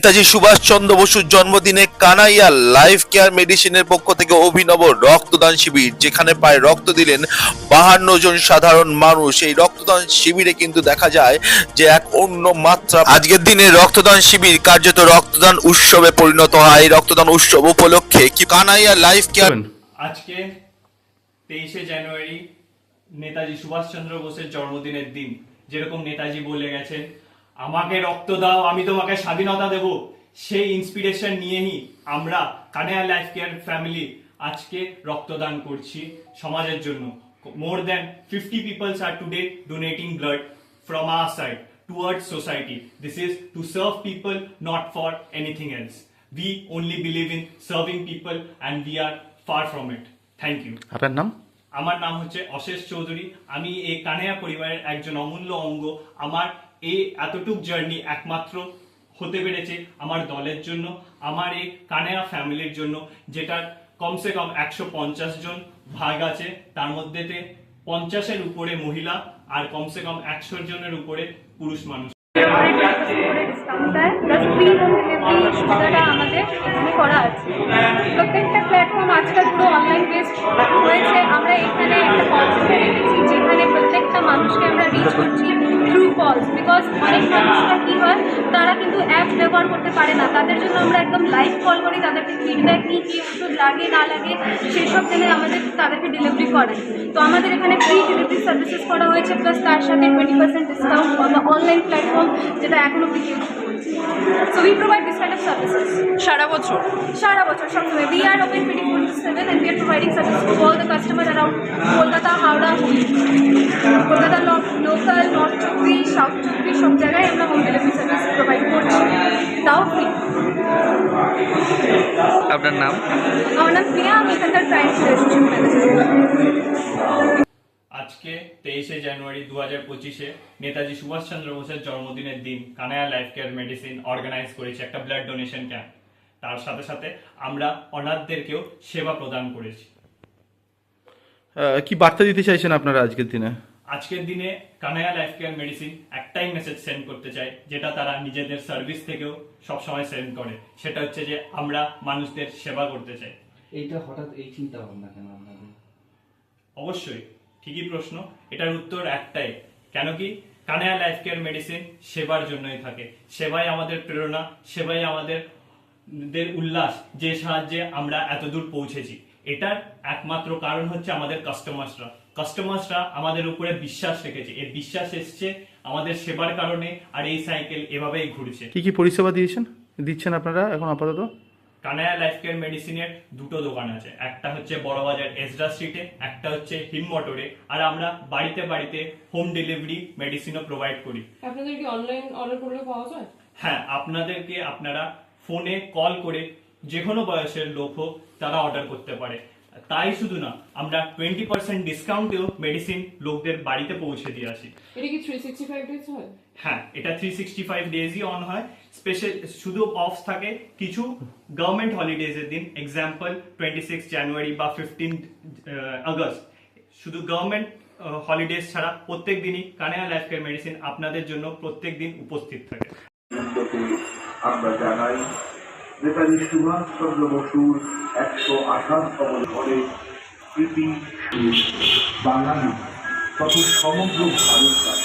নেতাজি সুভাষচন্দ্র বসুর জন্মদিনে Kanaiya life care মেডিসিনের পক্ষ থেকে অভিনব রক্তদান শিবির যেখানে প্রায় রক্ত দিলেন বাহান্ন জন সাধারণ মানুষ। এই রক্তদান শিবিরে কিন্তু দেখা যায় যে এক অন্য মাত্রা আজকের দিনে রক্তদান শিবির কার্যত রক্তদান উৎসবে পরিণত হয়। এই রক্তদান উৎসব উপলক্ষে কি কানাইয়া লাইফ কেয়ার আজকে তেইশে জানুয়ারি নেতাজি সুভাষচন্দ্র বোসের জন্মদিনের দিন। যেরকম নেতাজি বলে গেছেন আমাকে রক্ত দাও আমি তোমাকে স্বাধীনতা দেব সেই ইন্সপিরেশন নিয়েই আমরা কানেয়া লাইফ কেয়ার ফ্যামিলি আজকে রক্তদান করছি সমাজের জন্য more than fifty peoples are today donating blood from our side towards society. This is to serve people, not for anything else. We only believe in serving people and we are far from it. Thank you. আপনার নাম আমার নাম হচ্ছে অশেষ চৌধুরী আমি এই কানেয়া পরিবারের একজন অমূল্য অঙ্গ আমার এই এতটুক জার্নি একমাত্র হতে পেরেছে আমার দলের জন্য, আমার এই কানেয়া ফ্যামিলির জন্য, যেটার কমসে কম একশো পঞ্চাশ জন ভাগ আছে, তার মধ্যেতে পঞ্চাশের উপরে মহিলা আর কমসে কম একশো জনের উপরে পুরুষ মানুষ। আমরা এখানে একটা কল সেন্টার রেখেছি যেখানে প্রত্যেকটা মানুষকে আমরা রিচ করছি। কলস বিকজ অনেক মানুষরা কী হয় তারা কিন্তু অ্যাপ ব্যবহার করতে পারে না। তাদের জন্য আমরা একদম লাইভ কল করি তাদেরকে ফিডব্যাক নিই কী ওষুধ লাগে না লাগে সেই সব জেনে আমাদের তাদেরকে ডেলিভারি করে তো আমাদের এখানে ফ্রি ডেলিভারি সার্ভিসেস করা হয়েছে প্লাস তার সাথে twenty percent discount online platform যেটা এখনও কেউ so we provide this kind of services সারা বছর? সারা বছর সবসময় we are open twenty four to seven and we are providing service to all the customer around Kolkata Howrah Hooghly Kolkata local north চব্বিশ south চব্বিশ সব জায়গায় আমরা home delivery service provide করছি। তাও ফ্রি আপনার নাম? আমার নাম প্রিয়া আমি এখানকার রিলেশনশিপ ম্যানেজার আজকে তেইশে জানুয়ারি দু হাজার পঁচিশে নেতাজি সুভাষচন্দ্র বোসের জন্মদিনের দিন Kanaya life care medicine organise করেছে একটা ব্লাড ডোনেশন ক্যাম্প তার সাথে সাথে আমরা অনাথদেরকেও সেবা প্রদান করেছি। আহ, কি বার্তা দিতে চাইছেন আপনারা আজকের দিনে? আজকের দিনে কানায়া লাইফ কেয়ার মেডিসিন একটাই মেসেজ সেন্ড করতে চাই যেটা তারা নিজেদের সার্ভিস থেকেও সবসময় সেন্ড করে। সেটা হচ্ছে যে আমরা মানুষদের সেবা করতে চাই। এইটা হঠাৎ এই চিন্তা ভাবনা কেন আপনাদের? অবশ্যই ঠিকই প্রশ্ন। এটার উত্তর একটাই কেন কি? কানায়া লাইফ কেয়ার মেডিসিন সেবার জন্যই থাকে। সেবাই আমাদের প্রেরণা সেবাই আমাদের দের উল্লাস যে সাহায্যে আমরা এত দূর পৌঁছেছি। এটার একমাত্র কারণ হচ্ছে আমাদের কাস্টমার্সরা কাস্টমার্সরা আমাদের উপরে বিশ্বাস রেখেছে। এই বিশ্বাস এসছে আমাদের সেবার কারণে আর এই সাইকেল এভাবেই ঘুরছে। কি কি পরিষেবা দিয়েছেন? দিচ্ছেন আপনারা এখন আপাতত? কানায়া লাইফ কেয়ার মেডিসিনের দুটো দোকান আছে। একটা হচ্ছে বড়বাজার এসডা স্ট্রিটে একটা হচ্ছে হিম মোটরে আর আমরা বাড়িতে বাড়িতে হোম ডেলিভারি মেডিসিনও প্রোভাইড করি। আপনাদের কি অনলাইন অর্ডার করলে পাওয়া যায়? হ্যাঁ আপনাদেরকে আপনারা ফোনে কল করে যে কোনো বয়সের লোক হোক তারা অর্ডার করতে পারে। তাই শুধু না আমরা টোয়েন্টি পার্সেন্ট ডিসকাউন্টেও মেডিসিন লোকদের বাড়িতে পৌঁছে দিয়ে আসি। এটা কি থ্রি সিক্সটি ফাইভ ডেজ হয়? হ্যাঁ এটা থ্রি সিক্সটি ফাইভ ডেজই অন হয়। স্পেশাল শুধু অফ থাকে কিছু গভর্নমেন্ট হলিডেজের দিন এক্সাম্পল টোয়েন্টি সিক্স জানুয়ারি বা ফিফটিন আগস্ট শুধু গভর্নমেন্ট হলিডেজ ছাড়া প্রত্যেক দিনই কানেয়া লাইফ কেয়ার মেডিসিন আপনাদের জন্য প্রত্যেক দিন উপস্থিত থাকে। আমরা জানাই নেতাজি সুভাষচন্দ্র বসুর একশো আঠাশতম ঘরে প্রীতি বাঙালি তত সমগ্র ভারত